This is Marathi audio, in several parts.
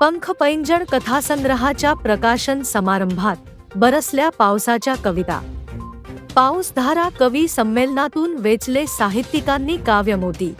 पंख पैंजण कथासंग्रहाच्या प्रकाशन समारंभात बरसल्या पावसाच्या कविता. पाऊसधारा कवी संमेलनातून वेचले साहित्यिकांनी काव्यमोती.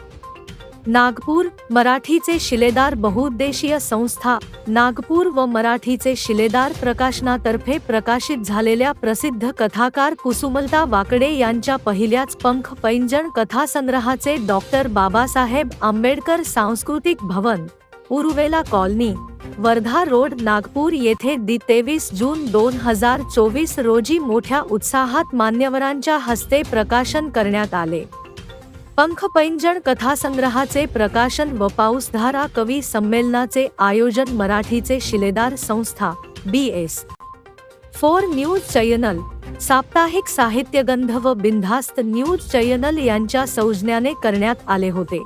नागपूर मराठीचे शिलेदार बहुउद्देशीय संस्था नागपूर व मराठीचे शिलेदार प्रकाशनातर्फे प्रकाशित झालेल्या प्रसिद्ध कथाकार कुसुमलता वाकडे यांच्या पहिल्याच पंख पैंजण कथासंग्रहाचे डॉक्टर बाबासाहेब आंबेडकर सांस्कृतिक भवन. उरुवेला कॉलनी वर्धा रोड नागपूर येथे दि तेवीस जून दोन हजार चोवीस रोजी मोठ्या उत्साहात मान्यवरांच्या हस्ते प्रकाशन करण्यात आले. पंख पैंजण कथासंग्रहाचे प्रकाशन व पाऊसधारा कवी संमेलनाचे आयोजन मराठीचे शिलेदार संस्था B S. Four news channel साप्ताहिक साहित्यगंध व बिनधास्त न्यूज चॅनल यांच्या सौजन्याने करण्यात आले होते.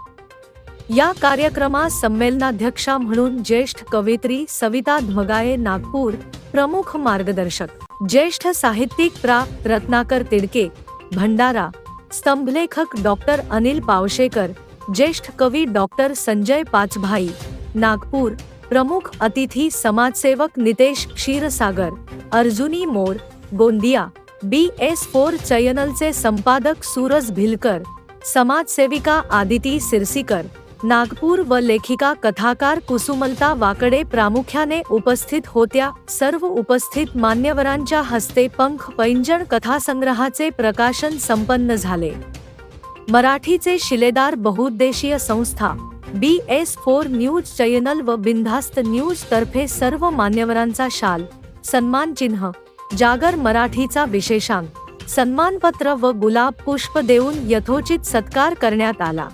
या कार्यक्रमास संमेलनाध्यक्षा म्हणून ज्येष्ठ कवयित्री सविता धमगाये नागपूर प्रमुख मार्गदर्शक. ज्येष्ठ साहित्यिक प्रा. रत्नाकर तिडके भंडारा स्तंभलेखक डॉक्टर अनिल पावशेकर ज्येष्ठ कवी डॉक्टर संजय पाचभाई नागपूर प्रमुख अतिथी समाजसेवक Nitesh Kshirsagar Arjuni Mor Gondia B S four चॅनलचे संपादक सूरज भिलकर समाजसेविका आदिती सिरसीकर नागपूर व लेखिका कथाकार कुसुमलता वाकडे प्रामुख्याने उपस्थित होत्या. सर्व उपस्थित मान्यवरांच्या हस्ते पंख पैंजण कथासंग्रहाचे प्रकाशन संपन्न झाले. मराठीचे शिलेदार बहुउद्देशीय संस्था B S four news channel व बिंधास्त न्यूज तर्फे सर्व मान्यवरांचा शाल सन्मान चिन्ह जागर मराठीचा विशेषांक सन्मानपत्र व गुलाब पुष्प देऊन यथोचित सत्कार करण्यात आला.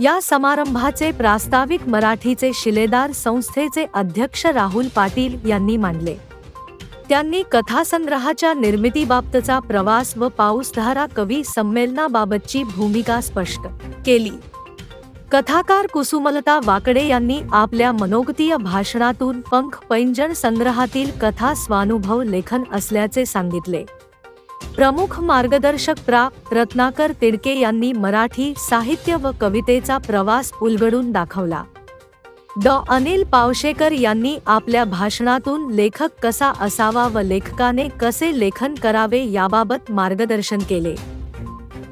या समारंभाचे प्रास्ताविक मराठीचे शिलेदार संस्थेचे अध्यक्ष राहुल पाटील यांनी मांडले त्यांनी कथासंग्रहाच्या निर्मितीबाबतचा प्रवास व पाऊसधारा कवी संमेलनाबाबतची भूमिका स्पष्ट केली. कथाकार कुसुमलता वाकडे यांनी आपल्या मनोगतीय भाषणातून पंख पैंजण संग्रहातील कथा स्वानुभव लेखन असल्याचे सांगितले. प्रमुख मार्गदर्शक प्रा. रत्नाकर तिडके यांनी मराठी साहित्य व कवितेचा प्रवास उलगडून दाखवला. डॉ अनिल पावशेकर यांनी आपल्या भाषणातून लेखक कसा असावा व लेखकाने कसे लेखन करावे याबाबत मार्गदर्शन केले.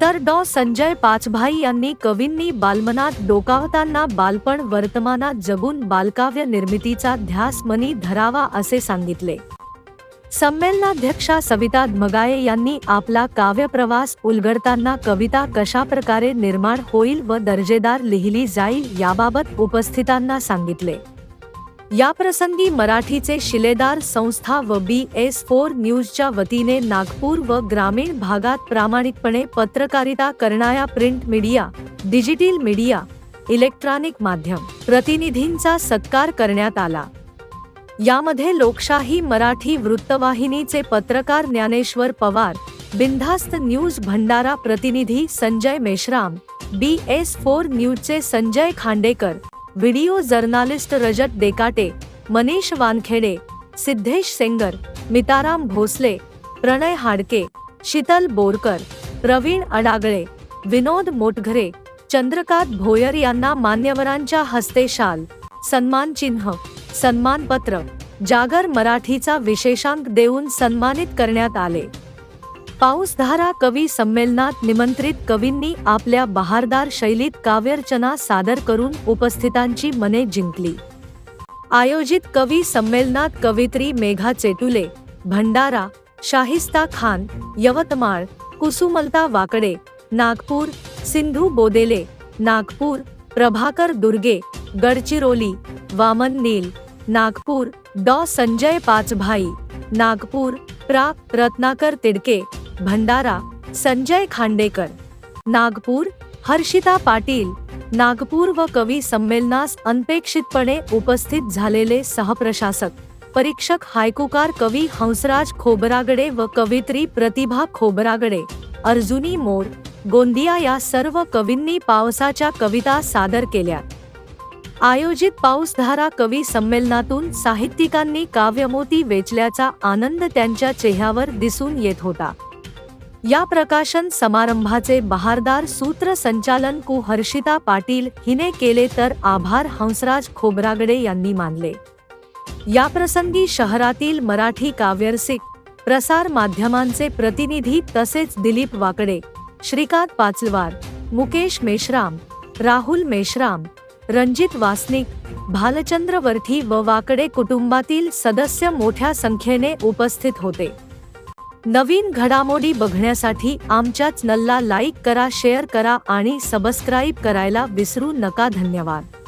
तर डॉ. संजय पाचभाई यांनी कवींनी बालमनात डोकावताना बालपण वर्तमानात जगून बालकाव्य निर्मितीचा ध्यास मनी धरावा असे सांगितले. संमेलनाध्यक्षा सविता धमगाये यांनी आपला काव्यप्रवास उलगडताना कविता कशा प्रकारे निर्माण होईल व दर्जेदार लिहिली जाईल याबाबत उपस्थितांना सांगितले. याप्रसंगी मराठीचे शिलेदार संस्था व बी एस फोर न्यूजच्या वतीने नागपूर व ग्रामीण भागात प्रामाणिकपणे पत्रकारिता करणाऱ्या print media digital media electronic माध्यम प्रतिनिधींचा सत्कार करण्यात आला. यामध्ये लोकशाही मराठी वृत्तवाहिनीचे पत्रकार ज्ञानेश्वर पवार बिनधास्त न्यूज भंडारा प्रतिनिधी Sanjay Meshram B S four न्यूजचे Sanjay Khandekar video journalist Rajat Dekate Manish Wankhede Siddhesh Sengar Mitaram Bhosale Pranay Hadke Sheetal Borkar Pravin Adagale Vinod Motghare Chandrakant Bhoyar यांना मान्यवरांच्या हस्ते शाल सन्मान चिन्ह सन्मानपत्र जागर मराठीचा विशेषांक देऊन सन्मानित करण्यात आले. पाऊसधारा कवी संमेलनात निमंत्रित कवींनी आपल्या बहारदार शैलीत काव्यरचना सादर करून उपस्थितांची मने जिंकली. आयोजित कवी संमेलनात कवित्री मेघा चेटुले भंडारा शाहिस्ता खान यवतमाळ कुसुमलता वाकडे नागपूर सिंधू बोदेले नागपूर प्रभाकर दुर्गे गडचिरोली वामन नील नागपूर डॉ. संजय पाचभाई नागपूर प्रा. रत्नाकर तिडके भंडारा संजय खांडेकर नागपूर हर्षिता पाटील नागपूर व कवी संमेलनास अनपेक्षितपणे उपस्थित झालेले सहप्रशासक परीक्षक हायकुकार कवी हंसराज खोबरागडे व कवित्री प्रतिभा खोबरागडे अर्जुनी मोर गोंदिया या सर्व कवींनी पावसाच्या कविता सादर केल्या. आयोजित पाऊसधारा कवी संमेलनातून साहित्यिकांनी काव्यमोती वेचल्याचा आनंद त्यांच्या चेहऱ्यावर दिसून येत होता. या प्रकाशन समारंभाचे बहारदार सूत्रसंचालन कु. हर्षिता पाटील हिने केले तर आभार हंसराज खोबरागडे यांनी मानले. याप्रसंगी शहरातील मराठी काव्यरसिक प्रसार माध्यमांचे प्रतिनिधी तसेच दिलीप वाकडे श्रीकांत पाचलवार मुकेश मेश्राम राहुल मेश्राम रणजित वासनिक भालचंद्रवर्थी व वाकडे कुटुंबातील सदस्य मोठ्या संख्येने उपस्थित होते. नवीन घडामोडी बघण्यासाठी आमच्या चॅनलला लाईक करा शेअर करा आणि सबस्क्राईब करायला विसरू नका. धन्यवाद.